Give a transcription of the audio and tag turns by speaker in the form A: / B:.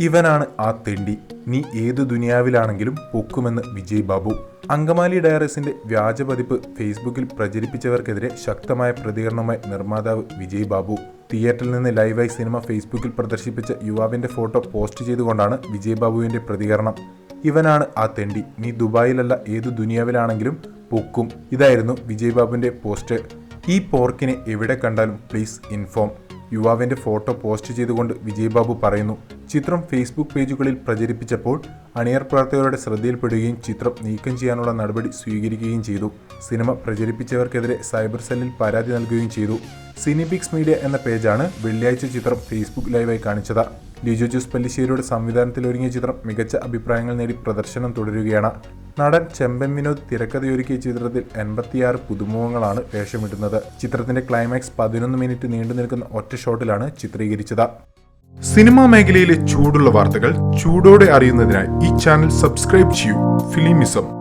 A: ഇവനാണ് ആ തെണ്ടി. നീ ഏത് ദുനിയാവിലാണെങ്കിലും പൊക്കുമെന്ന് വിജയ് ബാബു. അങ്കമാലി ഡയറീസിന്റെ വ്യാജ പതിപ്പ് ഫേസ്ബുക്കിൽ പ്രചരിപ്പിച്ചവർക്കെതിരെ ശക്തമായ പ്രതികരണവുമായി നിർമ്മാതാവ് വിജയ് ബാബു. തിയേറ്ററിൽ നിന്ന് ലൈവായി സിനിമ ഫേസ്ബുക്കിൽ പ്രദർശിപ്പിച്ച യുവാവിന്റെ ഫോട്ടോ പോസ്റ്റ് ചെയ്തുകൊണ്ടാണ് വിജയ് ബാബുവിന്റെ പ്രതികരണം. ഇവനാണ് ആ തെണ്ടി. നീ ദുബായിലല്ല ഏതു ദുനിയാവിലാണെങ്കിലും പൊക്കും. ഇതായിരുന്നു വിജയ് ബാബുവിന്റെ പോസ്റ്റ്. ഈ പോർക്കിനെ എവിടെ കണ്ടാലും പ്ലീസ് ഇൻഫോം. യുവാവിന്റെ ഫോട്ടോ പോസ്റ്റ് ചെയ്തുകൊണ്ട് വിജയ് ബാബു പറയുന്നു ചിത്രം ഫേസ്ബുക്ക് പേജുകളിൽ പ്രചരിപ്പിച്ചപ്പോൾ അണിയർ പ്രവർത്തകരുടെ ശ്രദ്ധയിൽപ്പെടുകയും ചിത്രം നീക്കം ചെയ്യാനുള്ള നടപടി സ്വീകരിക്കുകയും ചെയ്തു. സിനിമ പ്രചരിപ്പിച്ചവർക്കെതിരെ സൈബർ സെല്ലിൽ പരാതി നൽകുകയും ചെയ്തു. സിനിപിക്സ് മീഡിയ എന്ന പേജാണ് വെള്ളിയാഴ്ച ചിത്രം ഫേസ്ബുക്ക് ലൈവായി കാണിച്ചത്. ലിജോ ജോസ് പല്ലിശ്ശേരിയുടെ സംവിധാനത്തിൽ ഒരുങ്ങിയ ചിത്രം മികച്ച അഭിപ്രായങ്ങൾ നേടി പ്രദർശനം തുടരുകയാണ്. നടൻ ചെമ്പൻ വിനോദ് തിരക്കഥയൊരുക്കിയ ചിത്രത്തിൽ എൺപത്തിയാറ് പുതുമുഖങ്ങളാണ് വേഷമിടുന്നത്. ചിത്രത്തിന്റെ ക്ലൈമാക്സ് പതിനൊന്ന് മിനിറ്റ് നീണ്ടു നിൽക്കുന്ന ഒറ്റ ഷോട്ടിലാണ് ചിത്രീകരിച്ചത്. സിനിമാ മേഖലയിലെ ചൂടുള്ള വാർത്തകൾ ചൂടോടെ അറിയുന്നതിനായി ഈ ചാനൽ സബ്സ്ക്രൈബ് ചെയ്യൂ. ഫിലിമിസം.